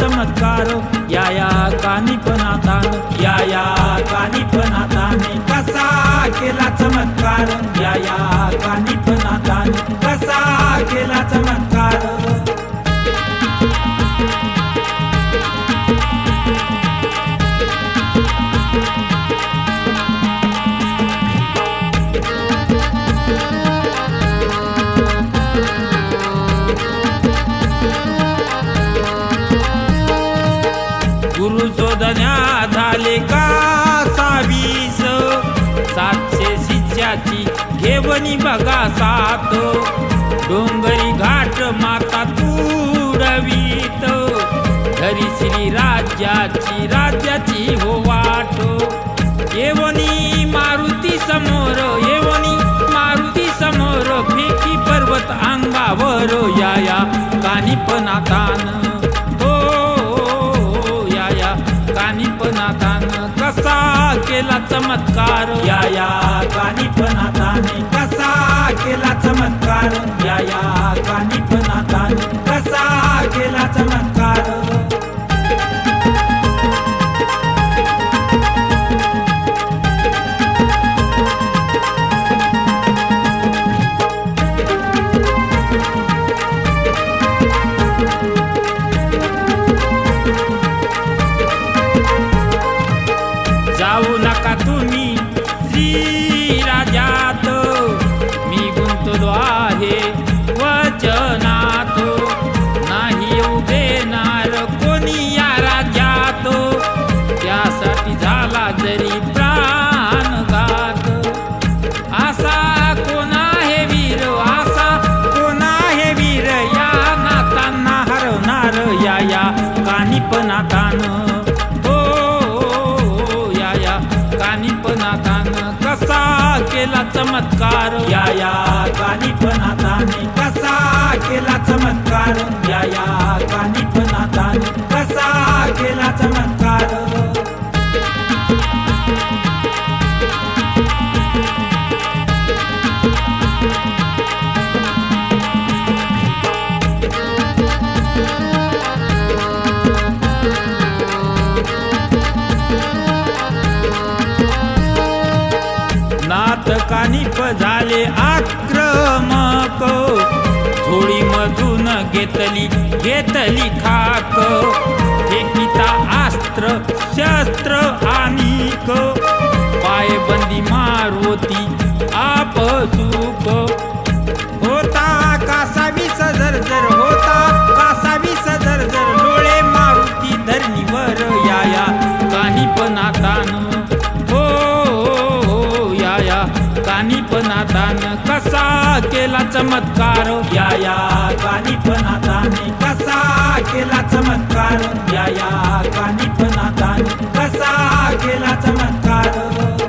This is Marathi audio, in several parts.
चमत्कार या या कानिपनाथान या या कानिपनाथाने कसा केला चमत्कार या या आता. कसा केला चमत्कार घेवणी बघा सात. डोंगरी घाट माता तुडवीत धरी श्री राज्याची राज्याची हो वाट. येवणी मारुती समोर येवणी मारुती समोर फेकी पर्वत अंगावर या या कानिपनाथान हो या या कानिपनाथान कसा केला चमत्कार. या या पण कसा केला चमत्कार. या या पण मी गुंतलो वचनात नाही येऊ देणार कोणी या राज्यात. त्यासाठी झाला जरी प्राणघात असा कोण आहे वीर असा कोण आहे वीर? या नातांना हरवणार या या कानिपनाथान हो केला चमत्कार. या या कानिपनाथाने कसा केला चमत्कार. या या कानिपनाथाने कसा केला चमत्कार. घेतली घेतली खाक. फेकिता अस्त्र शस्त्र आणिक पायबंदी मारुती आपसू केला चमत्कार. या या कानिपनाथाने कसा केला चमत्कार. या या आता कसा केला चमत्कार.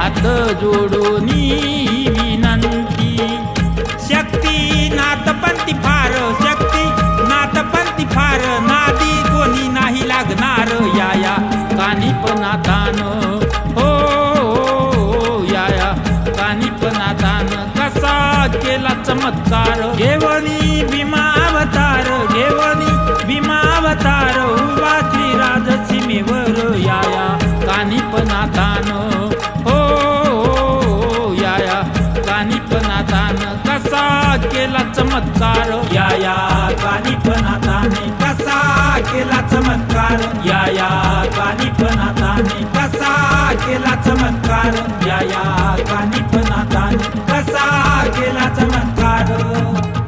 हात जोडून विनंती. शक्ती नातपंती फार शक्ती नातपंती फार. नादी कोणी नाही लागणार या या. कानिपनाथान हो हो, या. या कसा केला चमत्कार? घेवणी भीमा अवतार घेवणी भीमा अवतार उभा श्री राजसीमेवर या या. कानिपनाथान हो केला चमत्कार. या या हाताने कसा केला चमत्कार. या या हाताने कसा केला चमत्कार. या या हाताने कसा केला चमत्कार.